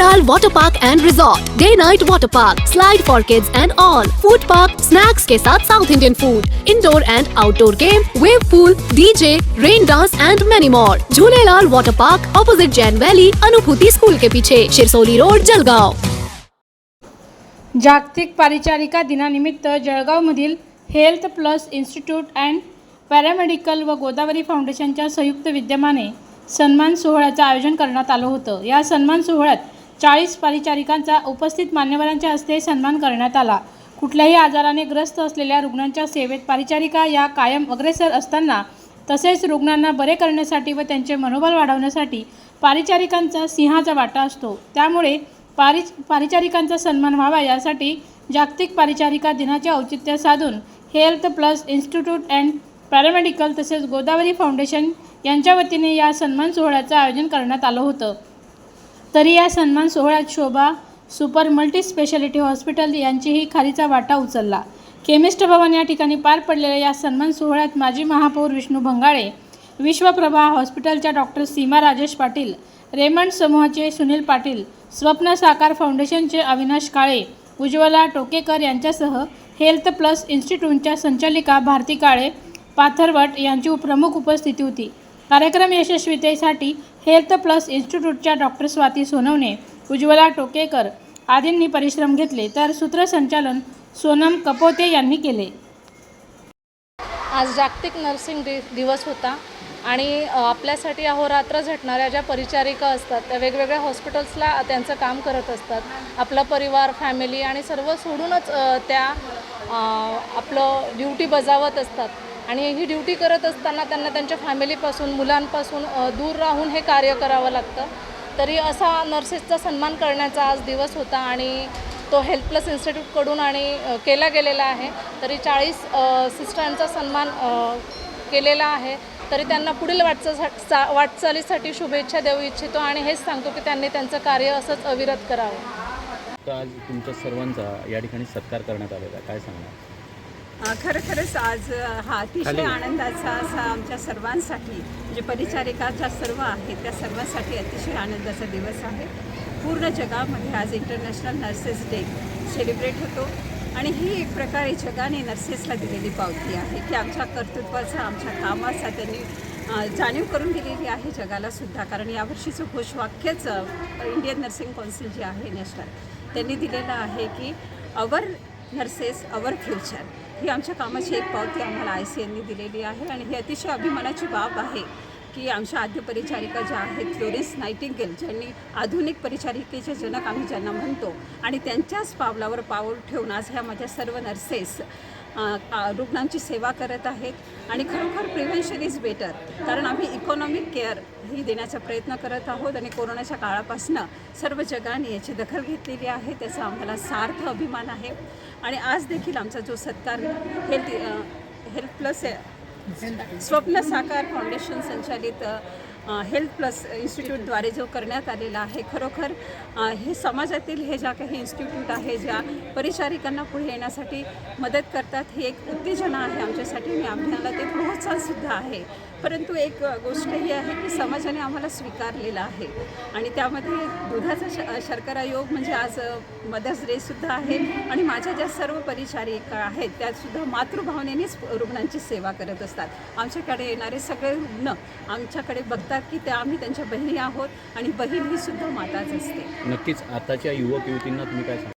Jhulelalal Water Park and Resort, Day Night Water Park, Slide for Kids and all, Food Park, Snacks के साथ South Indian food, Indoor and Outdoor game, Wave pool, DJ, Rain dance and many more. Jhulelalal Water Park, opposite Jain Valley, Anubhuti school के पीछे, Shirsoli road, Jalgaon. जागतिक परिचारिका दिनानिमित्त जळगावमधील health plus institute and paramedical व गोदावरी फाउंडेशनच्या संयुक्त विद्यमाने सन्मान सोहळ्याचं आयोजन करण्यात आलं होतं या सन्मान सोहळ्यात चाळीस परिचारिकांचा उपस्थित मान्यवरांच्या हस्ते सन्मान करण्यात आला. कुठल्याही आजाराने ग्रस्त असलेल्या रुग्णांच्या सेवेत परिचारिका या कायम अग्रेसर असताना तसेच रुग्णांना बरे करण्यासाठी व त्यांचे मनोबल वाढवण्यासाठी पारिचारिकांचा सिंहाचा वाटा असतो. त्यामुळे पारि पारिचारिकांचा सन्मान व्हावा यासाठी जागतिक पारिचारिका दिनाचे औचित्य साधून health plus institute and paramedical तसेच गोदावरी फाउंडेशन यांच्या वतीने या सन्मान सोहळ्याचं आयोजन करण्यात आलं होतं. तरी या सन्मान सोहळ्यात Shobha super multi speciality hospital यांचीही खारीचा वाटा उचलला. केमिस्ट भवन या ठिकाणी पार पडलेल्या या सन्मान सोहळ्यात माजी महापौर विष्णू भंगाळे विश्वप्रभा हॉस्पिटलच्या डॉक्टर सीमा राजेश पाटील रेमंड समूहाचे सुनील पाटील स्वप्न साकार फाउंडेशनचे अविनाश काळे उज्ज्वला टोकेकर यांच्यासह हेल्थ प्लस इन्स्टिट्यूटच्या संचालिका भारती काळे पाथरवट यांची प्रमुख उपस्थिती होती. कार्यक्रम यशस्वीतेसाठी हेल्थ प्लस इन्स्टिट्यूटच्या डॉक्टर स्वाती सोनवणे उज्ज्वला टोकेकर आदींनी परिश्रम घेतले तर सूत्रसंचालन सोनम कपोते यांनी केले. आज जागतिक नर्सिंग दि दिवस होता आणि आपल्यासाठी अहोरात्र झटणाऱ्या ज्या परिचारिका असतात त्या वेगवेगळ्या हॉस्पिटल्सला त्यांचं काम करत असतात. आपला परिवार फॅमिली आणि सर्व सोडूनच त्या आपलं ड्युटी बजावत असतात. आणि ही ड्युटी करत असताना त्यांना त्यांच्या फॅमिलीपासून मुलांपासून दूर राहून हे कार्य करावं लागतं. तरी असा नर्सेसचा सन्मान करण्याचा आज दिवस होता आणि तो हेल्थ प्लस इन्स्टिट्यूटकडून आणि केला गेलेला आहे. तरी चाळीस सिस्टरांचा सन्मान केलेला आहे. तरी त्यांना पुढील वाटचा वाटचालीसाठी शुभेच्छा देऊ इच्छितो आणि हेच सांगतो की त्यांनी त्यांचं कार्य असंच अविरत करावं. आज तुमच्या सर्वांचा या ठिकाणी सत्कार करण्यात आलेला काय सांगणार? अ, खरोखरच आज हा अतिशय. आनंदाचा असा आमच्या सर्वांसाठी जे परिचारिका ज्या सर्व आहेत त्या सर्वांसाठी अतिशय आनंदाचा दिवस आहे. पूर्ण जगामध्ये आज इंटरनॅशनल नर्सेस डे सेलिब्रेट होतो. आणि ही एक प्रकारे जगाने नर्सेसला दिलेली पावती आहे की आमच्या कर्तृत्वाचा आमच्या कामाचा त्यांनी जाणीव करून दिलेली आहे जगाला सुद्धा. कारण यावर्षीचं घोषवाक्यच इंडियन नर्सिंग कौन्सिल जे आहे नॅशनल त्यांनी दिलेलं आहे की अवर नर्सेस अवर फ्युचर ही आमच्या कामाची एक पावती आम्हाला आय सी यांनी दिलेली आहे आणि ही अतिशय अभिमानाची बाब आहे की आमच्या आद्य परिचारिका ज्या आहेत फ्लोरेन्स नायटिंगेल ज्यांनी आधुनिक परिचारिकेचे जनक आम्ही ज्यांना म्हणतो आणि त्यांच्याच पावलावर पाऊल ठेवून आज ह्या माझ्या सर्व नर्सेस रुग्णांची सेवा करत आहेत. आणि खरोखर प्रिव्हेन्शन इज बेटर कारण आम्ही इकॉनॉमिक केअर ही देण्याचा प्रयत्न करत आहोत आणि कोरोनाच्या काळापासनं सर्व जगाने याची दखल घेतलेली आहे. त्याचा आम्हाला सार्थ अभिमान आहे. आणि आज देखील आमचा जो सत्कार हेल्थ हेल्थ प्लस स्वप्न साकार फाउंडेशन संचालित हेल्थ प्लस इन्स्टिट्यूटद्वारे जो करण्यात आलेला आहे खरोखर हे समाजातील हे ज्या काही इन्स्टिट्यूट आहे ज्या परिचारिकांना पुढे येण्यासाठी मदत करतात ही एक उत्तेजना आहे आमच्यासाठी आणि आम्हाला ते प्रोत्साहनसुद्धा आहे. परंतु एक गोष्ट ही आहे की समाजाने आम्हाला स्वीकारलेलं आहे आणि त्यामध्ये दुधाचा श शर्करा योग म्हणजे आज मदर्स डेसुद्धा आहे आणि माझ्या ज्या सर्व परिचारिका आहेत त्यासुद्धा मातृभावनेनेच रुग्णांची सेवा करत असतात. आमच्याकडे येणारे सगळे रुग्ण आमच्याकडे बघ बघतात की त्या आम्ही त्यांच्या बहिणी आहोत आणि बहीण ही सुद्धा माताच असते. नक्कीच आताच्या युवक युवतींना तुम्ही काय सांगा